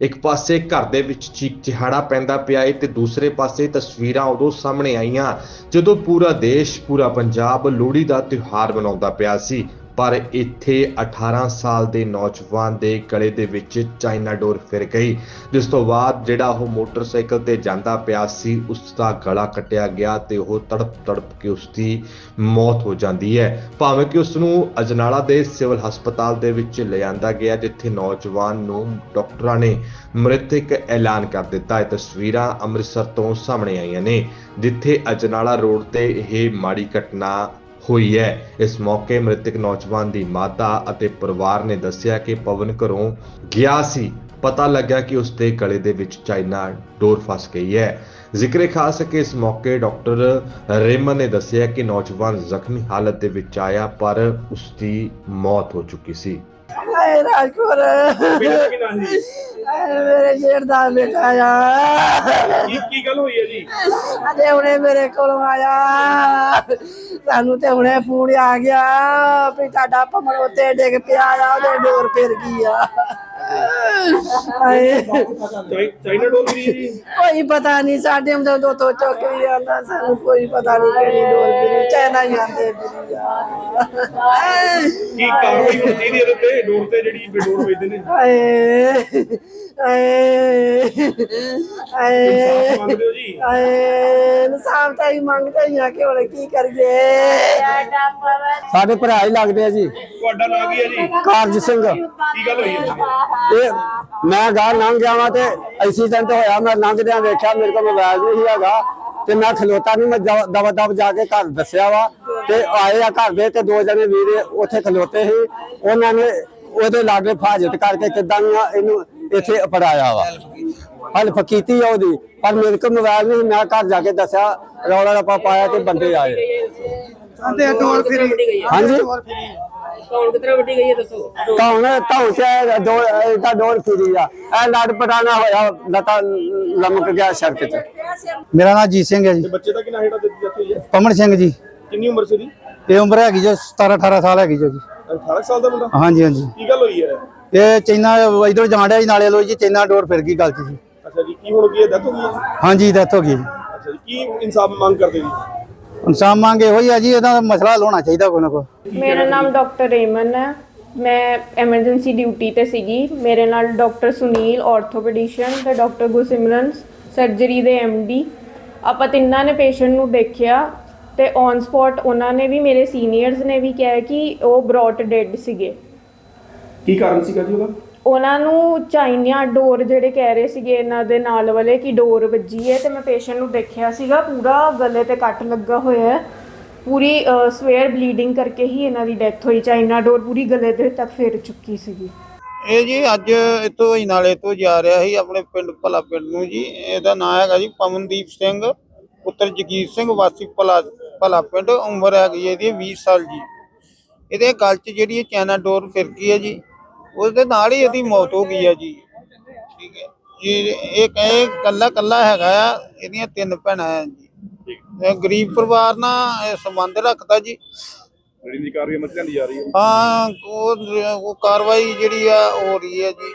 ਇੱਕ ਪਾਸੇ ਘਰ ਦੇ ਵਿੱਚ ਚੀਕ ਚਿਹਾੜਾ ਪੈਂਦਾ ਪਿਆ ਏ ਤੇ ਦੂਸਰੇ ਪਾਸੇ ਤਸਵੀਰਾਂ ਉਦੋਂ ਸਾਹਮਣੇ ਆਈਆਂ ਜਦੋਂ ਪੂਰਾ ਦੇਸ਼, ਪੂਰਾ ਪੰਜਾਬ ਲੋਹੜੀ ਦਾ ਤਿਉਹਾਰ ਮਨਾਉਂਦਾ ਪਿਆ ਸੀ। ਪਰ ਇੱਥੇ 18 ਸਾਲ ਦੇ ਨੌਜਵਾਨ ਦੇ ਗਲੇ ਦੇ ਵਿੱਚ ਚਾਈਨਾ ਡੋਰ ਫਿਰ ਗਈ। ਜਿਸ ਤੋਂ ਬਾਅਦ ਜਿਹੜਾ ਉਹ ਮੋਟਰਸਾਈਕਲ ਤੇ ਜਾਂਦਾ ਪਿਆ ਸੀ ਉਸ ਦਾ ਗਲਾ ਕੱਟਿਆ ਗਿਆ ਤੇ ਉਹ ਤੜਪ ਤੜਪ ਕੇ ਉਸ ਦੀ ਮੌਤ ਹੋ ਜਾਂਦੀ ਹੈ। ਭਾਵੇਂ ਕਿ ਉਸ ਨੂੰ ਅਜਨਾਲਾ ਦੇ ਸਿਵਲ ਹਸਪਤਾਲ ਦੇ ਵਿੱਚ ਲਿਆਂਦਾ ਗਿਆ, ਜਿੱਥੇ ਨੌਜਵਾਨ ਨੂੰ ਡਾਕਟਰਾਂ ਨੇ ਮ੍ਰਿਤਕ ਐਲਾਨ ਕਰ ਦਿੱਤਾ। ਇਹ ਤਸਵੀਰਾਂ ਅੰਮ੍ਰਿਤਸਰ ਤੋਂ ਸਾਹਮਣੇ ਆਈਆਂ ਨੇ, ਜਿੱਥੇ ਅਜਨਾਲਾ ਰੋਡ ਤੇ ਇਹ ਮਾੜੀ ਘਟਨਾ ਹੋਈ ਹੈ। ਇਸ ਮੌਕੇ ਮ੍ਰਿਤਕ ਨੌਜਵਾਨ ਦੀ ਮਾਤਾ ਅਤੇ ਪਰਿਵਾਰ ਨੇ ਦੱਸਿਆ ਕਿ ਪਵਨ ਘਰੋਂ ਗਿਆ ਸੀ। ਪਤਾ ਲੱਗਾ ਕਿ ਉਸ ਦੇ ਗਲੇ ਦੇ ਵਿੱਚ ਚਾਈਨਾ ਡੋਰ ਫਸ ਗਈ ਹੈ। ਜ਼ਿਕਰੇ ਖਾਸ ਹੈ ਕਿ ਇਸ ਮੌਕੇ ਡਾਕਟਰ ਰੇਮਨ ਨੇ ਦੱਸਿਆ ਕਿ ਨੌਜਵਾਨ ਜ਼ਖਮੀ ਹਾਲਤ ਦੇ ਵਿੱਚ ਆਇਆ ਪਰ ਉਸ ਦੀ ਮੌਤ ਹੋ ਚੁੱਕੀ ਹਾਏ ਸੀ? ਹਾਏ ਮੇਰੇ ਜੇੜ ਦਾ ਬੇਟਾ ਆ। ਕੀ ਕੀ ਗੱਲ ਹੋਈ ਹੈ ਜੀ? ਅਜੇ ਹੁਣੇ ਮੇਰੇ ਕੋਲ ਆਇਆ। ਸਾਨੂੰ ਤੇ ਹੁਣੇ ਫੋਨ ਆ ਗਿਆ ਵੀ ਤੁਹਾਡਾ ਭਮਰ ਉੱਤੇ ਡਿੱਗ ਪਿਆ ਆ ਉਹਦੇ ਡੋਰ ਫਿਰ ਗਈ ਆ? ਹਾਏ ਚਾਈ- ਚਾਈਨਾ ਡੋਰ ਵੀ ਜੀ? ਕੋਈ ਪਤਾ ਨਹੀਂ ਸਾਡੇ ਹੁੰਦੇ ਦੋ ਤੋਂ ਚੁੱਕ ਵੀ ਆਂਦਾ ਸਾਨੂੰ ਕੋਈ ਪਤਾ ਨਹੀਂ ਕਿਹੜੀ ਡੋਰ ਫਿਰ ਚਾਈਨਾ ਹੀ ਆਂਦੇ ਕੀ ਕਾਰਵਾਈ ਚਾਹੀਦੀ ਇਹਦੇ ਉੱਤੇ? ਡੋਰ ਤੇ ਜਿਹੜੀ ਬੇਡੋਰ ਵੇਚਦੇ ਨੇ। ਹਾਏ ਹਾਏ ਮੰਗਦੇ ਹੋ ਜੀ ਆਏ ਇਨਸਾਫ ਤਾਂ ਹੀ ਮੰਗਦੇ ਹੀ ਆ ਕਿ ਹੁਣ ਕੀ ਕਰੀਏ ਸਾਡੇ ਭਰਾ ਹੀ ਲੱਗਦੇ ਆ ਜੀ। ਤੁਹਾਡਾ ਨਾਂ ਕੀ ਹੈ ਜੀ ਕਾਰਜ ਸਿੰਘ। ਕੀ ਗੱਲ ਹੋਈ ਹੈ ਇਹ ਮੈਂ ਗਾਂ ਲੰਘ ਗਿਆ ਵਾਂ ਤੇ ਐਕਸੀਡੈਂਟ ਹੋਇਆ, ਮੈਂ ਲੰਘਦਿਆਂ ਵੇਖਿਆ, ਮੇਰੇ ਕੋਲ ਮੋਬਾਈਲ ਨਹੀਂ ਸੀ ਹੈਗਾ। ਤੇ ਮੈਂ ਖਲੋਤਾ ਨਹੀਂ ਮੈਂ ਦਵਾ ਦਵ ਜਾ ਕੇ ਘਰ ਦੱਸਿਆ ਵਾ। ਤੇ ਆਏ ਆ ਘਰ ਦੇ ਤੇ ਦੋ ਜਣੇ ਵੀਰੇ ਉੱਥੇ ਖਲੋਤੇ ਸੀ। ਉਹਨਾਂ ਨੇ ਉਹਦੇ ਲਾਗੇ ਫਾਜਤ ਕਰਕੇ ਕਿਦਾਂ ਇਹਨੂੰ ਇੱਥੇ ਅਪੜਾਇਆ ਵਾ। ਹਲਫ ਕੀਤੀ। ਆ ਉਹਦੀ। ਪਰ ਮੇਰੇ ਕੋਲ ਮੋਬਾਈਲ ਨਹੀਂ ਮੈਂ ਘਰ ਜਾ ਕੇ ਦੱਸਿਆ ਰੌਲਾ ਰੱਪਾ ਪਾਇਆ ਤੇ ਬੰਦੇ ਆਏ। ਸਾਡੇ ਡੋਰ ਫਿਰੀ ਹਾਂਜੀ? ਕੌਣ ਕਿਤਨਾ ਵੱਡੀ ਗਈ ਹੈ ਦੱਸੋ? ਕੌਣ ਕੌਣ ਸੇ ਦੋ ਇਹਦਾ ਡੋਰ ਫਿਰੀ ਆ। ਇਹ ਲੜ ਪਟਾਣਾ ਹੋਇਆ ਲਤਾ ਲਮਕ ਗਿਆ ਸੜਕ ਮੇਰਾ ਨਾਮ ਜੀਤ ਸਿੰਘ ਹੈ ਜੀ। ਤੇ ਬੱਚੇ ਦਾ ਕੀ ਨਾਂ ਹੈੜਾ ਦਿੱਤੀ ਹੋਈ ਹੈ? ਪਮਨ ਸਿੰਘ ਜੀ। ਕਿੰਨੀ ਉਮਰ ਸੀ ਦੀ ਇਹ ਉਮਰ ਹੈਗੀ ਜੋ 17 18 ਸਾਲ ਹੈਗੀ ਜੋ ਜੀ। 18 ਸਾਲ ਦਾ ਮੁੰਡਾ? ਹਾਂਜੀ ਹਾਂਜੀ। ਕੀ ਗੱਲ ਹੋਈ ਹੈ? ਇਹ ਚੈਨਾ ਇਧਰ ਜਾਂਡਿਆ ਜੀ ਨਾਲੇ ਲੋ ਜੀ ਚੈਨਾ ਡੋਰ ਫਿਰ ਗਈ ਗੱਲ 'ਚ ਜੀ। ਅੱਛਾ ਜੀ ਕੀ ਹੁਣ ਕੀ ਹੈ? ਡੈਥ ਹੋ ਗਈ ਹੈ? ਜੀ? ਹਾਂਜੀ ਡੈਥ ਹੋ ਗਈ ਜੀ। ਅੱਛਾ ਜੀ ਕੀ ਇਨਸਾਫ ਮੰਗ ਕਰਦੇ ਜੀ? ਇਨਸਾਨ ਮੰਗ ਇਹੋ ਹੀ ਆ ਜੀ ਇਹਦਾ ਮਸਲਾ ਹੱਲ ਹੋਣਾ ਚਾਹੀਦਾ ਕੋਈ ਨਾ ਕੋਈ। ਮੇਰਾ ਨਾਮ ਡਾਕਟਰ ਰੇਮਨ ਹੈ। ਮੈਂ ਐਮਰਜੈਂਸੀ ਡਿਊਟੀ ਤੇ ਸੀਗੀ। ਮੇਰੇ ਨਾਲ ਡਾਕਟਰ ਸੁਨੀਲ ਆਰਥੋਪੈਡਿਸ਼ਨ ਤੇ ਡਾਕਟਰ ਗੁਰਸਿਮਰਨ ਸਰਜਰੀ ਦੇ ਡੀ ਆਪਾਂ ਤਿੰਨਾਂ ਨੇ ਪੇਸ਼ੈਂਟ ਨੂੰ ਦੇਖਿਆ। ਤੇ ਔਨ ਸਪੌਟ ਉਹਨਾਂ ਨੇ ਵੀ ਮੇਰੇ ਸੀਨੀਅਰਸ ਨੇ ਵੀ ਕਿਹਾ ਕਿ ਉਹ ਬ੍ਰੌਟ ਡੈਡ ਸੀਗੇ। ਕੀ ਕਾਰਨ ਸੀਗਾ ਜੀ ਉਹਦਾ? ਉਹਨਾਂ ਨੂੰ ਚਾਈਨਾ ਡੋਰ ਜਿਹੜੇ ਕਹਿ ਰਹੇ ਸੀਗੇ ਇਹਨਾਂ ਦੇ ਨਾਲ ਵਾਲੇ ਕਿ ਡੋਰ ਵੱਜੀ ਹੈ ਤੇ ਮੈਂ ਪੇਸ਼ੈਂਟ ਨੂੰ ਦੇਖਿਆ ਸੀਗਾ ਪੂਰਾ ਗਲੇ ਤੇ ਕੱਟ ਲੱਗਾ ਹੋਇਆ ਹੈ। ਪੂਰੀ ਸਵੇਅਰ ਬਲੀਡਿੰਗ ਕਰਕੇ ਹੀ ਇਹਨਾਂ ਦੀ ਡੈਥ ਹੋਈ ਚਾਈਨਾ ਡੋਰ ਪੂਰੀ ਗਲੇ ਦੇ ਤੱਕ ਫੇਰ ਚੁੱਕੀ ਸੀਗੀ। ਇਹ ਜੀ ਅੱਜ ਇੱਥੋਂ ਹੀ ਨਾਲੇ ਤੋਂ ਜਾ ਰਿਹਾ ਸੀ ਆਪਣੇ ਪਿੰਡ ਭਲਾ ਪਿੰਡ ਨੂੰ ਜੀ। ਇਹਦਾ ਨਾਮ ਹੈਗਾ ਜੀ ਪਵਨਦੀਪ ਸਿੰਘ ਪੁੱਤਰ ਜਗੀਰ ਸਿੰਘ ਵਾਸੀ ਭਲਾ ਭਲਾ ਪਿੰਡ ਉਮਰ ਹੈਗੀ ਹੈ ਇਹਦੀ 20 ਸਾਲ ਜੀ। ਇਹਦੇ ਗਲ 'ਚ ਜਿਹੜੀ ਇਹ ਚਾਈਨਾ ਡੋਰ ਫਿਰ ਗਈ ਹੈ ਜੀ ਉਹਦੇ ਨਾਲ ਹੀ ਇਹਦੀ ਮੌਤ ਹੋ ਗਈ ਹੈ ਜੀ। ਠੀਕ ਹੈ। ਜੀ ਇਹ ਕਹੇ ਕੱਲਾ ਕੱਲਾ ਹੈਗਾ ਆ ਇਹਦੀਆਂ ਤਿੰਨ ਭੈਣਾਂ ਆ ਜੀ। ਇਹ ਗਰੀਬ ਪਰਿਵਾਰ ਨਾਲ ਇਹ ਸੰਬੰਧ ਰੱਖਦਾ ਜੀ। ਜਿਹੜੀ ਕਾਰਵਾਈ ਮਤਲਬ ਦੀ ਜਾ ਰਹੀ ਹੈ। ਹਾਂ ਉਹ ਉਹ ਕਾਰਵਾਈ ਜਿਹੜੀ ਆ ਹੋ ਰਹੀ ਹੈ ਜੀ।